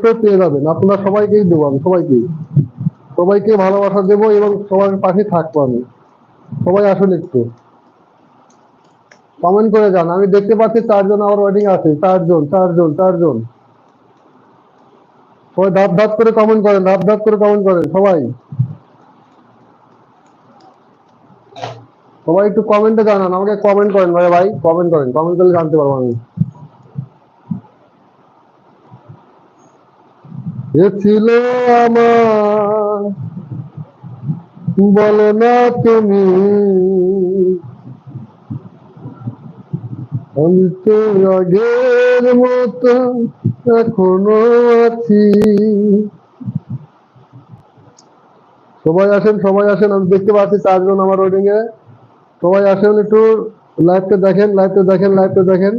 অবশ্যই পেয়ে যাবেন। আপনারা সবাইকেই দেবো আমি, সবাইকেই। সবাইকে ভালোবাসা দেবো এবং সবার পাশে থাকব আমি। সবাই আসুন একটু। কমেন্ট করে যান। আমি দেখতে পাচ্ছি চারজন আমার ওয়েটিং আছে। চারজন চারজন চারজন। সবাই ধাপ ধাপ করে কমেন্ট করেন, ধাপ ধাপ করে কমেন্ট করেন, সবাই। সবাই একটু কমেন্টে জানান, আমাকে কমেন্ট করেন ভাই ভাই কমেন্ট করেন কমেন্ট করলে জানতে পারব আমি। ছিল আমার। বলো না তুমি। আমি তো আগের মতো এখনও আছি। সবাই আসেন সবাই আসেন, আমি দেখতে পাচ্ছি চারজন আমার ওয়েডিং এ সবাই আসেন একটু লাইভটা দেখেন লাইভটা দেখেন লাইভটা দেখেন।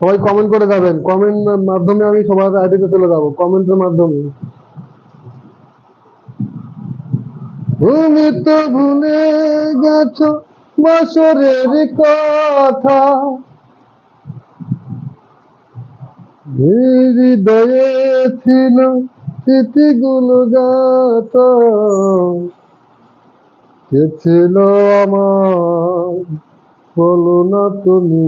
সবাই কমেন্ট করে যাবেন। কমেন্ট মাধ্যমে আমি সবার আইডিতে চলে যাব। কমেন্টের মাধ্যমে। তুমি তো ভুলে গেছো বছরের কথা। হৃদয়ে ছিল স্মৃতিগুলো গাত কে ছিল আমার? বলো না তুমি।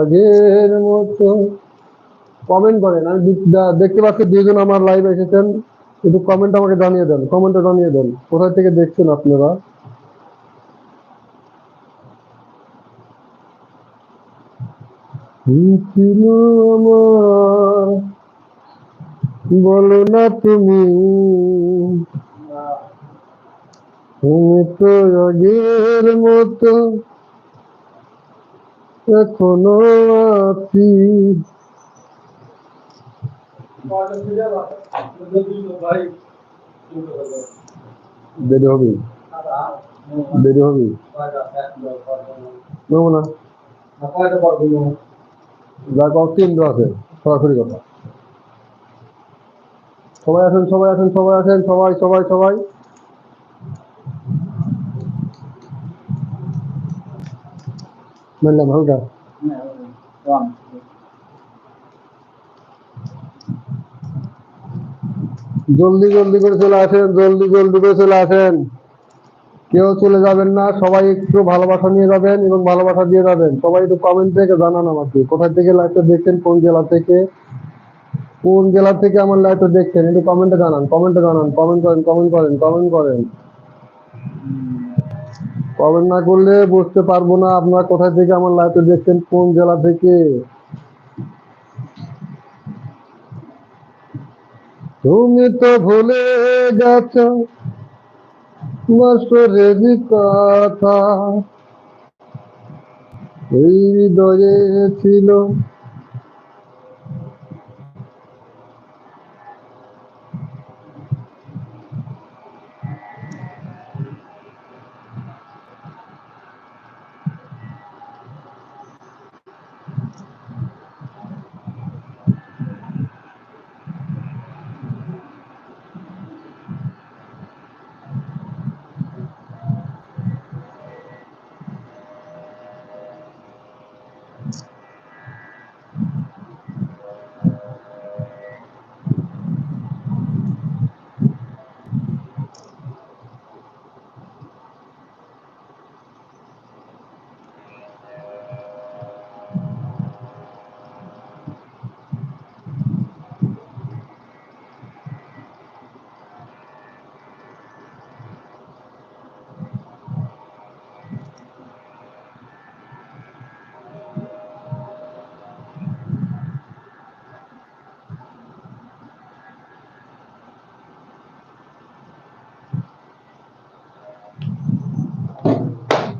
আগের মতো। কমেন্ট করেন, আমি দেখতে পাচ্ছি দুজন আমার লাইভ এসেছেন। একটু কমেন্ট আমাকে জানিয়ে দেন জানিয়ে দেন। থেকে দেখছেন আপনারা? বলো না তুমি। তুমি তো আগের মতো। এখনও আছি। দেরি হবে? দেরি হবে? নেব না। কম কেন্দ্র আছে, সরাসরি কথা। সবাই আসেন সবাই আসেন সবাই আসেন, সবাই সবাই সবাই। বললাম হালকা জলদি জলদি করে চলে আসেন, জলদি জলদি করে চলে আসেন। কেউ চলে যাবেন না, সবাই একটু ভালোবাসা নিয়ে যাবেন এবং ভালোবাসা দিয়ে যাবেন। সবাই একটু কমেন্ট থেকে জানান আমাকে কোথায় থেকে লাইভটা দেখছেন, কোন জেলা থেকে? কোন জেলা থেকে আমার লাইভটা দেখছেন, একটু কমেন্টে জানান কমেন্টে জানান কমেন্ট করেন কমেন্ট করেন কমেন্ট করেন। কমেন্ট না করলে বুঝতে পারব না। আপনারা কোথায় থেকে আমার লাইভটা দেখছেন? কোন জেলা থেকে? তুমি তো ভুলে গেছো কথা। ছিল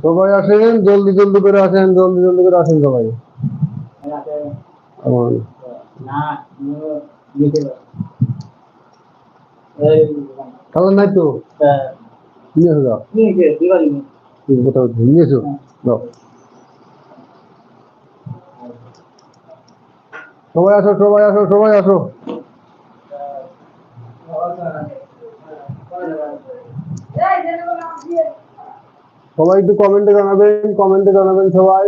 সবাই আসেন জলদি জলদি করে আসেন জলদি জলদি করে আসেন সবাই কালার নাই তো নিয়ে এসো যাও ঠিক কথা হচ্ছে নিয়ে এসো যাও সবাই আসো সবাই আসো সবাই আসো সবাই একটু কমেন্টে জানাবেন কমেন্টে জানাবেন সবাই।